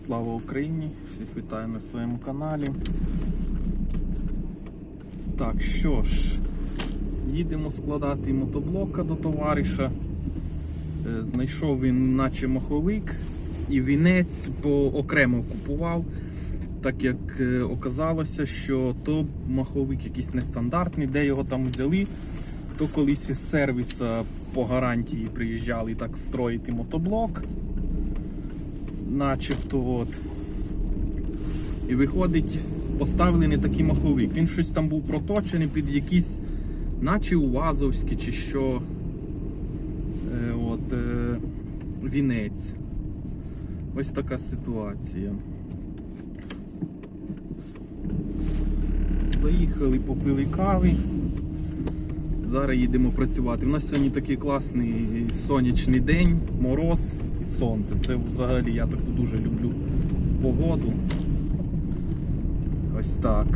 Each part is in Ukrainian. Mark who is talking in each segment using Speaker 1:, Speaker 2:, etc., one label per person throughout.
Speaker 1: Слава Україні! Всіх вітаю на своєму каналі. Так, що ж, їдемо складати мотоблока до товариша. Е, Знайшов він наче маховик і вінець по окремо купував, так як е, оказалося, що то маховик якийсь нестандартний, де його там взяли. То колись із сервіса по гарантії приїжджали так строїти мотоблок начебто от. І виходить, поставили не такий маховик. Він щось там був проточений під якісь, наче УАЗовські чи що. Е, от, е, вінець. Ось така ситуація. Заїхали, попили кави. Зараз їдемо працювати. У нас сьогодні такий класний сонячний день, мороз і сонце. Це взагалі я таку дуже люблю погоду. Ось так.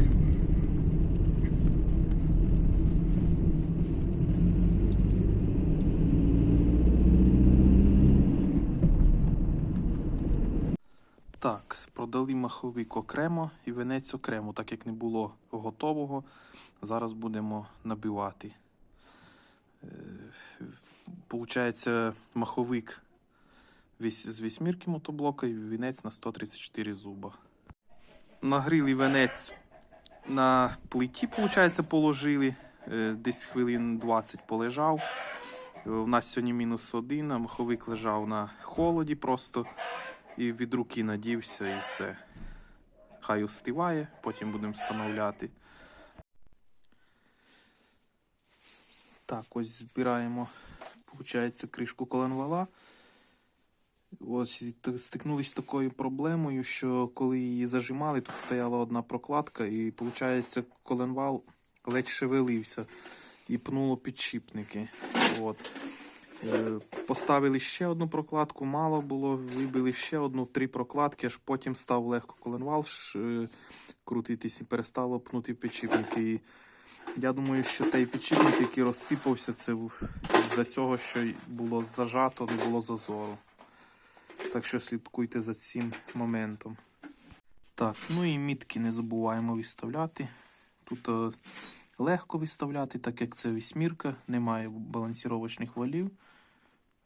Speaker 1: Так, продали маховик окремо і венець окремо, так як не було готового. Зараз будемо набивати. Получається, маховик з вісьмірки мотоблока і вінець на 134 зуба. Нагріли венець на плиті, получається, положили. Е, Десь хвилин 20 полежав. Е, У нас сьогодні мінус один, а маховик лежав на холоді просто і від руки надівся і все. Хай устиває, потім будемо встановляти. Так, ось збираємо, виходить, кришку коленвала. Ось стикнулись з такою проблемою, що коли її зажимали, тут стояла одна прокладка, і виходить, коленвал ледь шевелився і пнуло підшипники. От. Е, Поставили ще одну прокладку, мало було, вибили ще одну в три прокладки, аж потім став легко коленвал е, крутитись і перестало пнути підшипники. Я думаю, що той підшипник, який розсипався, це з-за цього, що було зажато, не було зазору. Так що слідкуйте за цим моментом. Так, ну і мітки не забуваємо виставляти. Тут е, легко виставляти, так як це вісьмірка, немає балансіровочних валів.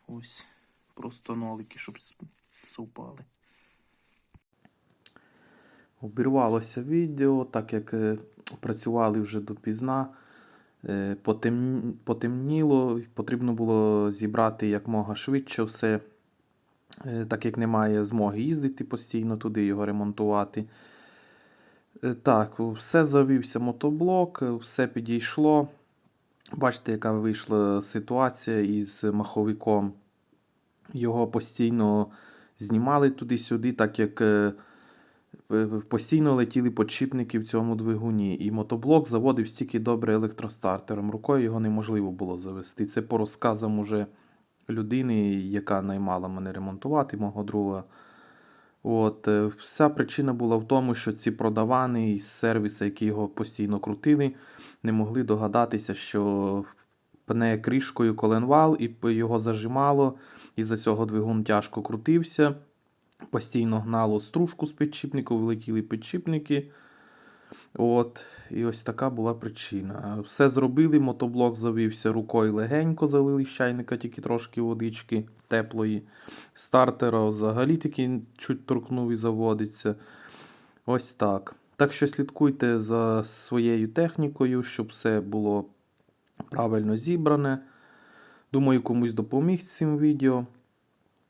Speaker 1: Ось просто нолики, щоб совпали. Обірвалося відео, так як е, працювали вже допізна. Е, потем... Потемніло, потрібно було зібрати якмога швидше все, е, так як немає змоги їздити постійно туди його ремонтувати. Так, все завівся мотоблок, все підійшло. Бачите, яка вийшла ситуація із маховиком. Його постійно знімали туди-сюди, так як постійно летіли подшипники в цьому двигуні. І мотоблок заводив стільки добре електростартером. Рукою його неможливо було завести. Це по розказам уже людини, яка наймала мене ремонтувати, мого друга. От, е, вся причина була в тому, що ці продавани із сервіса, які його постійно крутили, не могли догадатися, що пне кришкою коленвал і його зажимало, і за цього двигун тяжко крутився. Постійно гнало стружку з підшипнику, вилетіли підшипники. От, і ось така була причина. Все зробили, мотоблок завівся рукою легенько, залили з чайника, тільки трошки водички теплої. Стартера взагалі таки чуть торкнув і заводиться. Ось так. Так що слідкуйте за своєю технікою, щоб все було правильно зібране. Думаю, комусь допоміг цим відео.